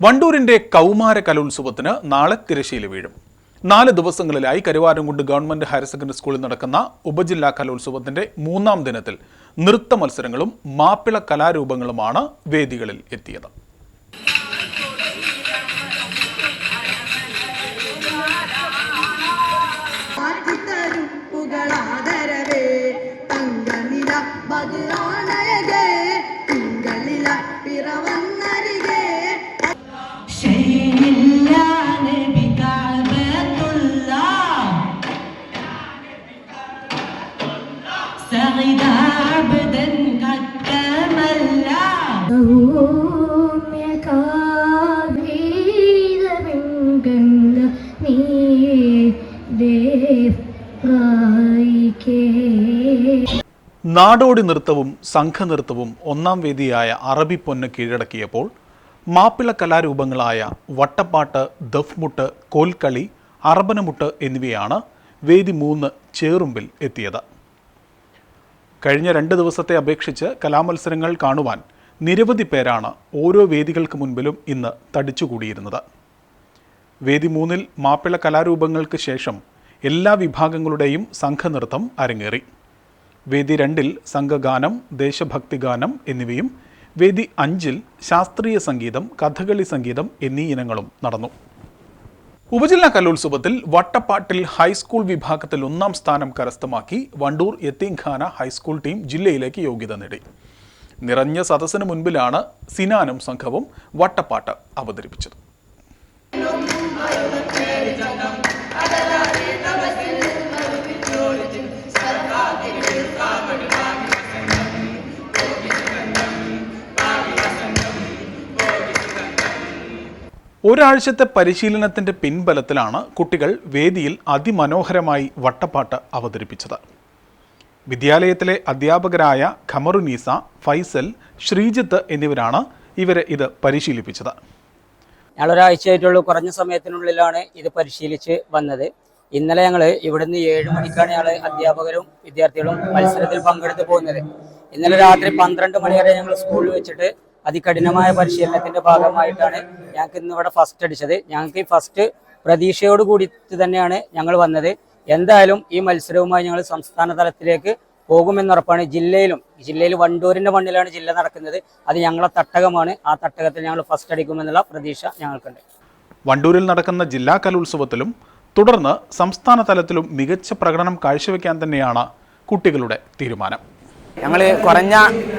വണ്ടൂരിന്റെ കൗമാര കലോത്സവത്തിന് നാളെ തിരശ്ശീല വീഴും. നാല് ദിവസങ്ങളിലായി കരുവാരംകുണ്ട് ഗവൺമെന്റ് ഹയർ സെക്കൻഡറി സ്കൂളിൽ നടക്കുന്ന ഉപജില്ലാ കലോത്സവത്തിന്റെ മൂന്നാം ദിനത്തിൽ നൃത്ത മത്സരങ്ങളും മാപ്പിള കലാരൂപങ്ങളുമാണ് വേദികളിൽ എത്തിയത്. നാടോടി നൃത്തവും സംഘനൃത്തവും ഒന്നാം വേദിയായ അറബി പൊന്ന് കീഴടക്കിയപ്പോൾ മാപ്പിള കലാരൂപങ്ങളായ വട്ടപ്പാട്ട് ദഫ്മുട്ട് കോൽക്കളി അറബനമുട്ട് എന്നിവയാണ് വേദി മൂന്ന് ചേറുമ്പിൽ എത്തിയത്. കഴിഞ്ഞ രണ്ട് ദിവസത്തെ അപേക്ഷിച്ച് കലാമത്സരങ്ങൾ കാണുവാൻ നിരവധി പേരാണ് ഓരോ വേദികൾക്ക് മുൻപിലും ഇന്ന് തടിച്ചുകൂടിയിരുന്നത്. വേദി മൂന്നിൽ മാപ്പിള കലാരൂപങ്ങൾക്ക് ശേഷം എല്ലാ വിഭാഗങ്ങളുടെയും സംഘനൃത്തം അരങ്ങേറി. വേദി രണ്ടിൽ സംഘഗാനം ദേശഭക്തിഗാനം എന്നിവയും വേദി അഞ്ചിൽ ശാസ്ത്രീയ സംഗീതം കഥകളി സംഗീതം എന്നീ ഇനങ്ങളും നടന്നു. ഉപജില്ലാ കലോത്സവത്തിൽ വട്ടപ്പാട്ടിൽ ഹൈസ്കൂൾ വിഭാഗത്തിൽ ഒന്നാം സ്ഥാനം കരസ്ഥമാക്കി വണ്ടൂർ യത്തീംഖാന ഹൈസ്കൂൾ ടീം ജില്ലയിലേക്ക് യോഗ്യത നേടി. നിറഞ്ഞ സദസ്സിന് മുൻപിലാണ് സിനാനും സംഘവും വട്ടപ്പാട്ട് അവതരിപ്പിച്ചത്. ഒരാഴ്ചത്തെ പരിശീലനത്തിന്റെ പിൻബലത്തിലാണ് കുട്ടികൾ വേദിയിൽ അതിമനോഹരമായി വട്ടപ്പാട്ട് അവതരിപ്പിച്ചത്. വിദ്യാലയത്തിലെ അധ്യാപകരായ ഖമറുനീസ ഫൈസൽ ശ്രീജിത്ത് എന്നിവരാണ് ഇവരെ ഇത് പരിശീലിപ്പിച്ചത്. ഞങ്ങൾ ഒരാഴ്ചയായിട്ടുള്ള കുറഞ്ഞ സമയത്തിനുള്ളിലാണ് ഇത് പരിശീലിച്ച് വന്നത്. ഇന്നലെ ഞങ്ങൾ ഇവിടുന്ന് ഏഴ് മണിക്കാണ് ഞങ്ങൾ അധ്യാപകരും വിദ്യാർത്ഥികളും മത്സരത്തിൽ പങ്കെടുത്ത് പോകുന്നത്. ഇന്നലെ രാത്രി പന്ത്രണ്ട് മണി വരെ ഞങ്ങൾ സ്കൂളിൽ വെച്ചിട്ട് അതികഠിനമായ പരിശീലനത്തിന്റെ ഭാഗമായിട്ടാണ് ഞങ്ങൾക്ക് ഇന്ന് ഇവിടെ ഫസ്റ്റ് അടിച്ചത്. ഞങ്ങൾക്ക് ഈ ഫസ്റ്റ് പ്രതീക്ഷയോട് കൂടി തന്നെയാണ് ഞങ്ങൾ വന്നത്. എന്തായാലും ഈ മത്സരവുമായി ഞങ്ങൾ സംസ്ഥാന തലത്തിലേക്ക് പോകുമെന്നുറപ്പാണ് ജില്ലയിലും ജില്ലയിൽ വണ്ടൂരിന്റെ മണ്ണിലാണ് ജില്ല നടക്കുന്നത്. അത് ഞങ്ങളെ തട്ടകമാണ്. ആ തട്ടകത്തിൽ ഞങ്ങൾ ഫസ്റ്റ് അടിക്കുമെന്നുള്ള പ്രതീക്ഷ ഞങ്ങൾക്കുണ്ട്. വണ്ടൂരിൽ നടക്കുന്ന ജില്ലാ കലോത്സവത്തിലും തുടർന്ന് സംസ്ഥാന തലത്തിലും മികച്ച പ്രകടനം കാഴ്ചവെക്കാൻ തന്നെയാണ് കുട്ടികളുടെ തീരുമാനം. ഞങ്ങൾ കുറഞ്ഞ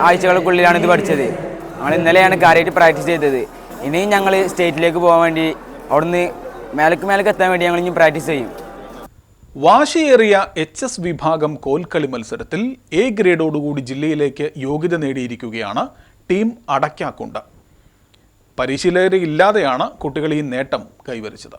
ആഴ്ചകൾക്കുള്ളിലാണ് ഇത് പഠിച്ചത്. ഞങ്ങൾ ഇന്നലെയാണ് കാര്യമായിട്ട് പ്രാക്ടീസ് ചെയ്തത് ഇനിയും ഞങ്ങൾ സ്റ്റേറ്റിലേക്ക് പോകാൻ വേണ്ടി അവിടുന്ന് മേലക്ക് മേലക്ക് എത്താൻ വേണ്ടി ഞങ്ങൾ ഇനി പ്രാക്ടീസ് ചെയ്യും വാശിയേറിയ എച്ച് എസ് വിഭാഗം കോൽക്കളി മത്സരത്തിൽ എ ഗ്രേഡോടുകൂടി ജില്ലയിലേക്ക് യോഗ്യത നേടിയിരിക്കുകയാണ് ടീം അടയ്ക്കാക്കുണ്ട് പരിശീലകരില്ലാതെയാണ് കുട്ടികൾ ഈ നേട്ടം കൈവരിച്ചത്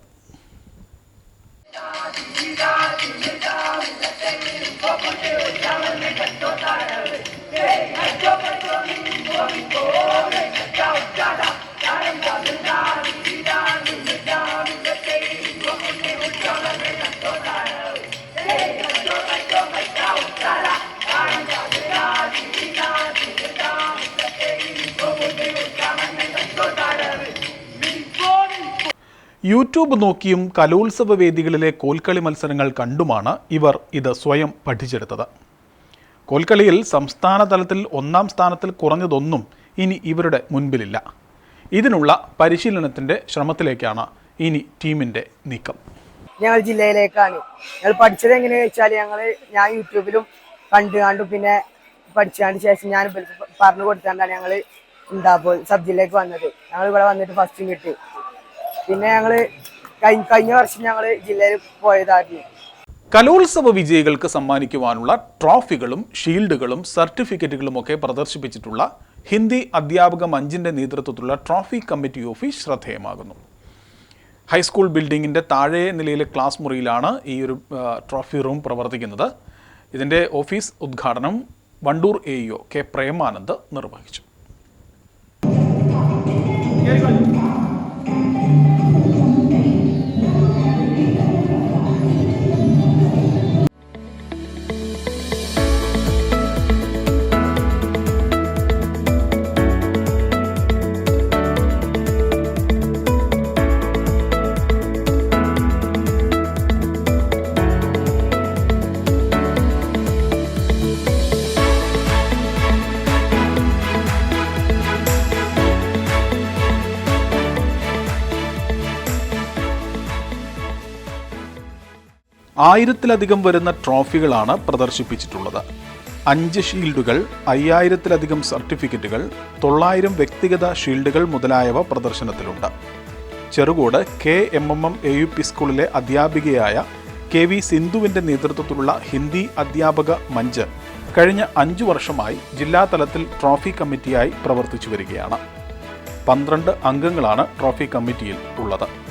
യൂട്യൂബ് നോക്കിയും കലോത്സവ വേദികളിലെ കോൽക്കളി മത്സരങ്ങൾ കണ്ടുമാണ് ഇവർ ഇത് സ്വയം പഠിച്ചെടുത്തത്. കോൽക്കളിയിൽ സംസ്ഥാന തലത്തിൽ ഒന്നാം സ്ഥാനത്തിൽ കുറഞ്ഞതൊന്നും ഇനി ഇവരുടെ മുൻപിലില്ല. ഇതിനുള്ള പരിശീലനത്തിന്റെ ശ്രമത്തിലേക്കാണ് ഇനി ടീമിന്റെ നീക്കം. ഞങ്ങൾ ജില്ലയിലേക്കാണ്. ഞങ്ങൾ പഠിച്ചത് എങ്ങനെയാ വെച്ചാൽ ഞങ്ങൾ ഞാൻ യൂട്യൂബിലും കണ്ടു കണ്ടു പിന്നെ പഠിച്ചതിന് ശേഷം ഞാൻ പറഞ്ഞു കൊടുത്താണ്ടാണ് ഞങ്ങൾ ഉണ്ടാകുമ്പോൾ സബ് ജില്ലയിലേക്ക് വന്നത്. ഞങ്ങൾ ഇവിടെ വന്നിട്ട് ഫസ്റ്റും കിട്ടി. പിന്നെ ഞങ്ങൾ കഴിഞ്ഞ വർഷം ഞങ്ങൾ ജില്ലയിൽ പോയതായിരുന്നു. കലോത്സവ വിജയികൾക്ക് സമ്മാനിക്കുവാനുള്ള ട്രോഫികളും ഷീൽഡുകളും സർട്ടിഫിക്കറ്റുകളും ഒക്കെ പ്രദർശിപ്പിച്ചിട്ടുള്ള ഹിന്ദി അധ്യാപക മഞ്ചിന്റെ നേതൃത്വത്തിലുള്ള ട്രോഫി കമ്മിറ്റി ഓഫീസ് ശ്രദ്ധേയമാകുന്നു. ഹൈസ്കൂൾ ബിൽഡിങ്ങിന്റെ താഴെ നിലയിലെ ക്ലാസ് മുറിയിലാണ് ഈ ഒരു ട്രോഫി റൂം പ്രവർത്തിക്കുന്നത്. ഇതിന്റെ ഓഫീസ് ഉദ്ഘാടനം വണ്ടൂർ എ കെ പ്രേമാനന്ദ് നിർവഹിച്ചു. ആയിരത്തിലധികം വരുന്ന ട്രോഫികളാണ് പ്രദർശിപ്പിച്ചിട്ടുള്ളത്. അഞ്ച് ഷീൽഡുകൾ അയ്യായിരത്തിലധികം സർട്ടിഫിക്കറ്റുകൾ തൊള്ളായിരം വ്യക്തിഗത ഷീൽഡുകൾ മുതലായവ പ്രദർശനത്തിലുണ്ട്. Cherukode K M M M A U P സ്കൂളിലെ അധ്യാപികയായ കെ വി സിന്ധുവിന്റെ നേതൃത്വത്തിലുള്ള ഹിന്ദി അധ്യാപക മഞ്ച് കഴിഞ്ഞ അഞ്ചു വർഷമായി ജില്ലാ തലത്തിൽ ട്രോഫി കമ്മിറ്റിയായി പ്രവർത്തിച്ചു വരികയാണ്. പന്ത്രണ്ട് അംഗങ്ങളാണ് ട്രോഫി കമ്മിറ്റിയിൽ ഉള്ളത്.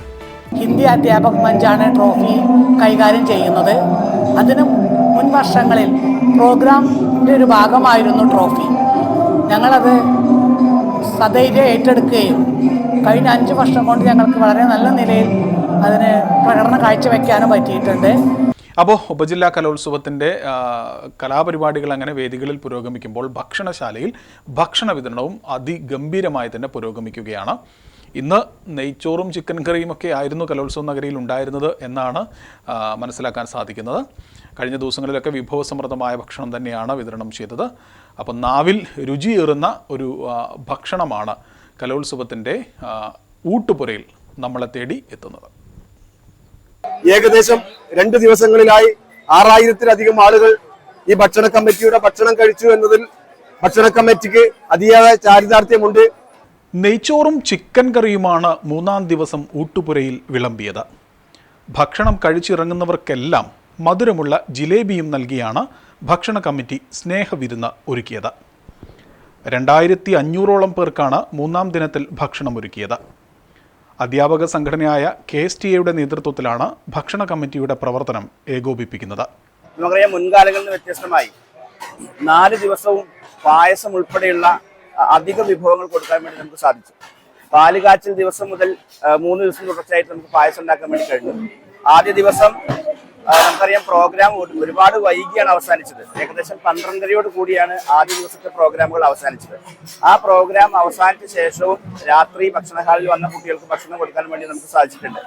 ഹിന്ദി അധ്യാപക മഞ്ചാണ് ട്രോഫി കൈകാര്യം ചെയ്യുന്നത്. അതിന് മുൻ വർഷങ്ങളിൽ പ്രോഗ്രാമിന്റെ ഒരു ഭാഗമായിരുന്നു ട്രോഫി. ഞങ്ങളത് സധൈര്യം ഏറ്റെടുക്കുകയും കഴിഞ്ഞ അഞ്ച് വർഷം കൊണ്ട് ഞങ്ങൾക്ക് വളരെ നല്ല നിലയിൽ അതിന് പ്രകടനം കാഴ്ചവെക്കാനും പറ്റിയിട്ടുണ്ട്. അപ്പോൾ ഉപജില്ലാ കലോത്സവത്തിന്റെ കലാപരിപാടികൾ അങ്ങനെ വേദികളിൽ പുരോഗമിക്കുമ്പോൾ ഭക്ഷണശാലയിൽ ഭക്ഷണ വിതരണവും അതിഗംഭീരമായി തന്നെ പുരോഗമിക്കുകയാണ്. ഇന്ന് നെയ്ച്ചോറും ചിക്കൻ കറിയും ഒക്കെ ആയിരുന്നു കലോത്സവ നഗരിയിൽ ഉണ്ടായിരുന്നത് എന്നാണ് മനസ്സിലാക്കാൻ സാധിക്കുന്നത്. കഴിഞ്ഞ ദിവസങ്ങളിലൊക്കെ വിഭവസമൃദ്ധമായ ഭക്ഷണം തന്നെയാണ് വിതരണം ചെയ്തത്. അപ്പം നാവിൽ രുചിയേറുന്ന ഒരു ഭക്ഷണമാണ് കലോത്സവത്തിന്റെ ഊട്ടുപുരയിൽ നമ്മളെ തേടി എത്തുന്നത്. ഏകദേശം രണ്ട് ദിവസങ്ങളിലായി ആറായിരത്തിലധികം ആളുകൾ ഈ ഭക്ഷണ കമ്മിറ്റിയുടെ ഭക്ഷണം കഴിച്ചു എന്നതിൽ ഭക്ഷണ കമ്മിറ്റിക്ക് അതിയായ ചാരിതാർത്ഥ്യമുണ്ട്. നെയ്ച്ചോറും ചിക്കൻ കറിയുമാണ് മൂന്നാം ദിവസം ഊട്ടുപുരയിൽ വിളമ്പിയത്. ഭക്ഷണം കഴിച്ചിറങ്ങുന്നവർക്കെല്ലാം മധുരമുള്ള ജിലേബിയും നൽകിയാണ് ഭക്ഷണ കമ്മിറ്റി സ്നേഹവിരുന്ന് ഒരുക്കിയത്. രണ്ടായിരത്തി അഞ്ഞൂറോളം പേർക്കാണ് മൂന്നാം ദിനത്തിൽ ഭക്ഷണം ഒരുക്കിയത്. അധ്യാപക സംഘടനയായ കെ എസ് ടി എയുടെ നേതൃത്വത്തിലാണ് ഭക്ഷണ കമ്മിറ്റിയുടെ പ്രവർത്തനം ഏകോപിപ്പിക്കുന്നത്. നമുക്കറിയാം മുൻകാലങ്ങളിൽ നിന്ന് വ്യത്യസ്തമായി നാല് ദിവസവും പായസം ഉൾപ്പെടെയുള്ള അധിക വിഭവങ്ങൾ കൊടുക്കാൻ വേണ്ടി നമുക്ക് സാധിച്ചു. പാലുകാച്ചൽ ദിവസം മുതൽ മൂന്ന് ദിവസം തുടർച്ചയായിട്ട് നമുക്ക് പായസം ഉണ്ടാക്കാൻ വേണ്ടി കഴിഞ്ഞു. ആദ്യ ദിവസം നമുക്കറിയാം പ്രോഗ്രാം ഒരുപാട് വൈകിയാണ് അവസാനിച്ചത്. ഏകദേശം പന്ത്രണ്ടരയോട് കൂടിയാണ് ആദ്യ ദിവസത്തെ പ്രോഗ്രാമുകൾ അവസാനിച്ചത്. ആ പ്രോഗ്രാം അവസാനിച്ച ശേഷവും രാത്രി ഭക്ഷണഹാളിൽ വന്ന കുട്ടികൾക്ക് ഭക്ഷണം കൊടുക്കാൻ വേണ്ടി നമുക്ക് സാധിച്ചിട്ടുണ്ട്.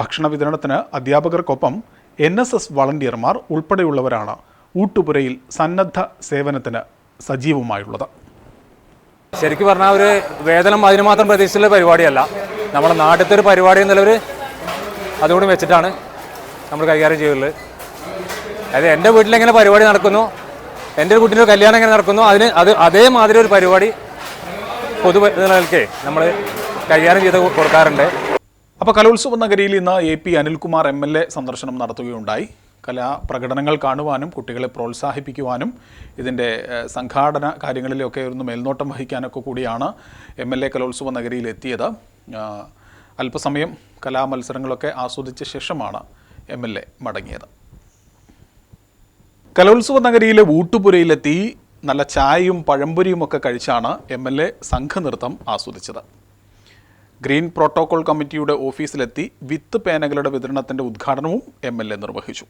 ഭക്ഷണ വിതരണത്തിന് അധ്യാപകർക്കൊപ്പം എൻ എസ് എസ് വളണ്ടിയർമാർ ഉൾപ്പെടെയുള്ളവരാണ് ഊട്ടുപുരയിൽ സന്നദ്ധ സേവനത്തിന് സജീവമായുള്ളത്. ശരിക്കും പറഞ്ഞാൽ ഒരു വേതനം അതിന് മാത്രം പ്രതീക്ഷിച്ചുള്ള പരിപാടിയല്ല. നമ്മുടെ നാട്ടിലത്തെ ഒരു പരിപാടി എന്നുള്ളൊരു അതുകൂടി വെച്ചിട്ടാണ് നമ്മൾ കൈകാര്യം ചെയ്യുള്ളത് അതായത് എന്റെ വീട്ടിലെങ്ങനെ പരിപാടി നടക്കുന്നു എന്റെ ഒരു കല്യാണം എങ്ങനെ നടക്കുന്നു അതിന് അത് അതേമാതിരി ഒരു പരിപാടി പൊതു നിലനിൽക്കേ നമ്മൾ കൈകാര്യം ചെയ്ത് കൊടുക്കാറുണ്ട്. അപ്പോൾ കലോത്സവ നഗരിയിൽ ഇന്ന് A P Anilkumar M L A സന്ദർശനം നടത്തുകയുണ്ടായി. കലാപ്രകടനങ്ങൾ കാണുവാനും കുട്ടികളെ പ്രോത്സാഹിപ്പിക്കുവാനും ഇതിന്റെ സംഘാടന കാര്യങ്ങളിലൊക്കെ ഒന്ന് മേൽനോട്ടം വഹിക്കാനൊക്കെ കൂടിയാണ് എം എൽ എ കലോത്സവ ആ, അല്പസമയം കലാമത്സരങ്ങളൊക്കെ ആസ്വദിച്ച ശേഷമാണ് എം എൽ എ മടങ്ങിയത്. കലോത്സവ നഗരിയിലെ ഊട്ടുപുരയിലെത്തി നല്ല ചായയും പഴംപൊരിയും ഒക്കെ കഴിച്ചാണ് എം എൽ എ സംഘനൃത്തം ആസ്വദിച്ചത്. ഗ്രീൻ പ്രോട്ടോകോൾ കമ്മിറ്റിയുടെ ഓഫീസിലെത്തി വിത്ത് പേനകളുടെ വിതരണത്തിന്റെ ഉദ്ഘാടനവും എം എൽ എ നിർവഹിച്ചു.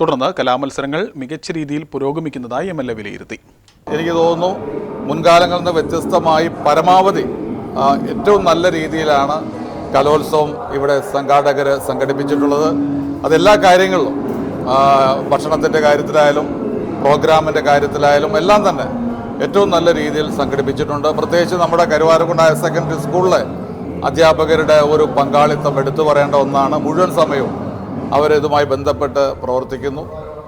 തുടർന്ന് കലാമത്സരങ്ങൾ മികച്ച രീതിയിൽ പുരോഗമിക്കുന്നതായി എം എൽ എ വിലയിരുത്തി. എനിക്ക് തോന്നുന്നു മുൻകാലങ്ങളിൽ നിന്ന് വ്യത്യസ്തമായി പരമാവധി ഏറ്റവും നല്ല രീതിയിലാണ് കലോത്സവം ഇവിടെ സംഘാടകർ സംഘടിപ്പിച്ചിട്ടുള്ളത്. അതെല്ലാ കാര്യങ്ങളിലും ഭക്ഷണത്തിന്റെ കാര്യത്തിലായാലും പ്രോഗ്രാമിന്റെ കാര്യത്തിലായാലും എല്ലാം തന്നെ ഏറ്റവും നല്ല രീതിയിൽ സംഘടിപ്പിച്ചിട്ടുണ്ട്. പ്രത്യേകിച്ച് നമ്മുടെ കരുവാരക്കുണ്ട് ഹയർ സെക്കൻഡറി സ്കൂളിലെ അധ്യാപകരുടെ ഒരു പങ്കാളിത്തം എടുത്തു പറയേണ്ട ഒന്നാണ്. മുഴുവൻ സമയവും അവരിതുമായി ബന്ധപ്പെട്ട് പ്രവർത്തിക്കുന്നു.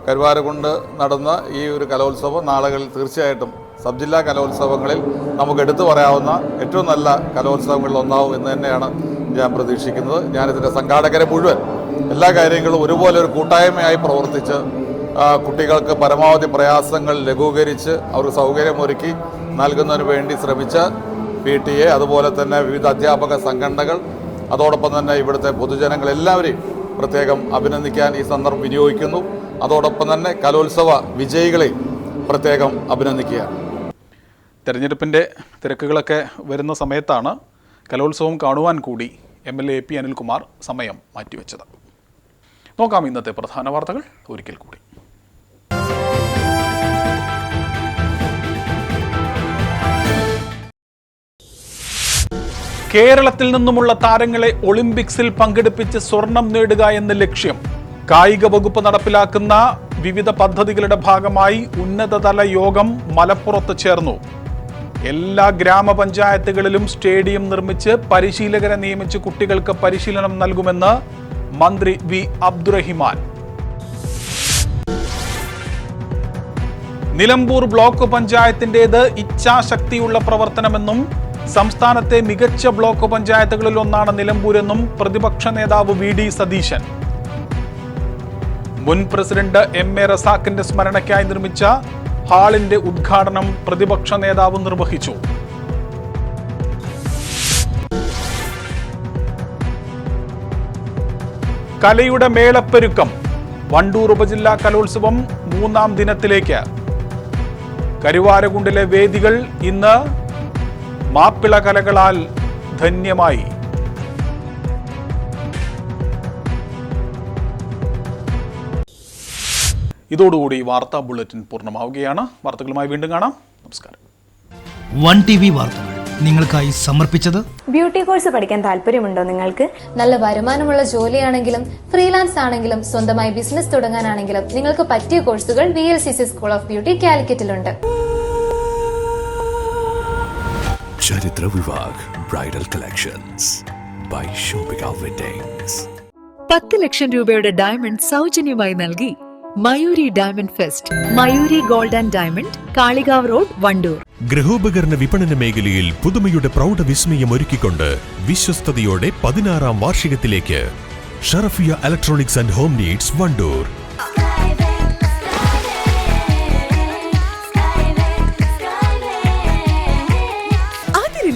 കരുവാരകുണ്ട് നടന്ന ഈ ഒരു കലോത്സവം നാളുകളിൽ തീർച്ചയായിട്ടും സബ് ജില്ലാ കലോത്സവങ്ങളിൽ നമുക്ക് എടുത്തു പറയാവുന്ന ഏറ്റവും നല്ല കലോത്സവങ്ങളിൽ ഒന്നാവും എന്ന് തന്നെയാണ് ഞാൻ പ്രതീക്ഷിക്കുന്നത്. ഞാനിതിന്റെ സംഘാടകരെ മുഴുവൻ എല്ലാ കാര്യങ്ങളും ഒരുപോലെ ഒരു കൂട്ടായ്മയായി പ്രവർത്തിച്ച് കുട്ടികൾക്ക് പരമാവധി പ്രയാസങ്ങൾ ലഘൂകരിച്ച് അവർക്ക് സൗകര്യമൊരുക്കി നൽകുന്നതിന് വേണ്ടി ശ്രമിച്ച പി ടി എ അതുപോലെ തന്നെ വിവിധ അധ്യാപക സംഘടനകൾ അതോടൊപ്പം തന്നെ ഇവിടുത്തെ പൊതുജനങ്ങൾ എല്ലാവരെയും പ്രത്യേകം അഭിനന്ദിക്കാൻ ഈ സന്ദർഭം വിനിയോഗിക്കുന്നു. അതോടൊപ്പം തന്നെ കലോത്സവ വിജയികളെ പ്രത്യേകം അഭിനന്ദിക്കുക തെരഞ്ഞെടുപ്പിന്റെ തിരക്കുകളൊക്കെ വരുന്ന സമയത്താണ് കലോത്സവം കാണുവാൻ കൂടി M L A P Anilkumar സമയം മാറ്റിവെച്ചത്. നോക്കാം ഇന്നത്തെ പ്രധാന വാർത്തകൾ. ഒരിക്കൽ കൂടി. കേരളത്തിൽ നിന്നുമുള്ള താരങ്ങളെ ഒളിമ്പിക്സിൽ പങ്കെടുപ്പിച്ച് സ്വർണം നേടുക എന്ന ലക്ഷ്യം. കായിക വകുപ്പ് നടപ്പിലാക്കുന്ന വിവിധ പദ്ധതികളുടെ ഭാഗമായി ഉന്നതതല യോഗം മലപ്പുറത്ത് ചേർന്നു. എല്ലാ ഗ്രാമപഞ്ചായത്തുകളിലും സ്റ്റേഡിയം നിർമ്മിച്ച് പരിശീലകരെ നിയമിച്ച് കുട്ടികൾക്ക് പരിശീലനം നൽകുമെന്ന് മന്ത്രി വി അബ്ദുറഹിമാൻ. നിലമ്പൂർ ബ്ലോക്ക് പഞ്ചായത്തിന്റെത് ഇച്ഛാശക്തിയുള്ള പ്രവർത്തനമെന്നും സംസ്ഥാനത്തെ മികച്ച ബ്ലോക്ക് പഞ്ചായത്തുകളിൽ ഒന്നാണ് നിലമ്പൂരെന്നും പ്രതിപക്ഷ നേതാവ് വി ഡി സതീശൻ. മുൻ പ്രസിഡന്റ് എം എ റസാഖിന്റെ സ്മരണയ്ക്കായി നിർമ്മിച്ച ഹാളിന്റെ ഉദ്ഘാടനം പ്രതിപക്ഷ നേതാവ് നിർവഹിച്ചു. കലയുടെ മേളപ്പെരുക്കം വണ്ടൂർ ഉപജില്ലാ കലോത്സവം മൂന്നാം ദിനത്തിലേക്ക്. കരുവാരകുണ്ടിലെ വേദികൾ ഇന്ന് മാപ്പിള കലകളാൽ ധന്യമായി. ഇതോടുകൂടി വാർത്താ ബുള്ളറ്റിൻ പൂർണമാവുകയാണ്. വാർത്തകളുമായി വീണ്ടും കാണാം. നമസ്കാരം. വൺ ടി വി വാർത്തകൾ നിങ്ങൾക്കായി സമർപ്പിച്ചത് ബ്യൂട്ടി കോഴ്സ് പഠിക്കാൻ താല്പര്യമുണ്ടോ നിങ്ങൾക്ക്? നല്ല വരുമാനമുള്ള ജോലിയാണെങ്കിലും ഫ്രീലാൻസ് ആണെങ്കിലും സ്വന്തമായി ബിസിനസ് തുടങ്ങാനാണെങ്കിലും നിങ്ങൾക്ക് പറ്റിയ കോഴ്സുകൾ V L C C school of beauty കാലിക്കറ്റിലുണ്ട്. ചരിത്ര Vivah bridal collections. By Shopika weddings പത്ത് ലക്ഷം രൂപയുടെ ഡയമണ്ട് സൗജന്യമായി നൽകി Mayuri diamond fest Mayuri gold and diamond Kalikavu road Wandoor. ഗൃഹോപകരണ വിപണന മേഖലയിൽ പുതുമയുടെ പ്രൗഢ വിസ്മയം ഒരുക്കിക്കൊണ്ട് വിശ്വസ്തയോടെ പതിനാറാം വാർഷികത്തിലേക്ക്. Sharafiya electronics and home needs Wandoor.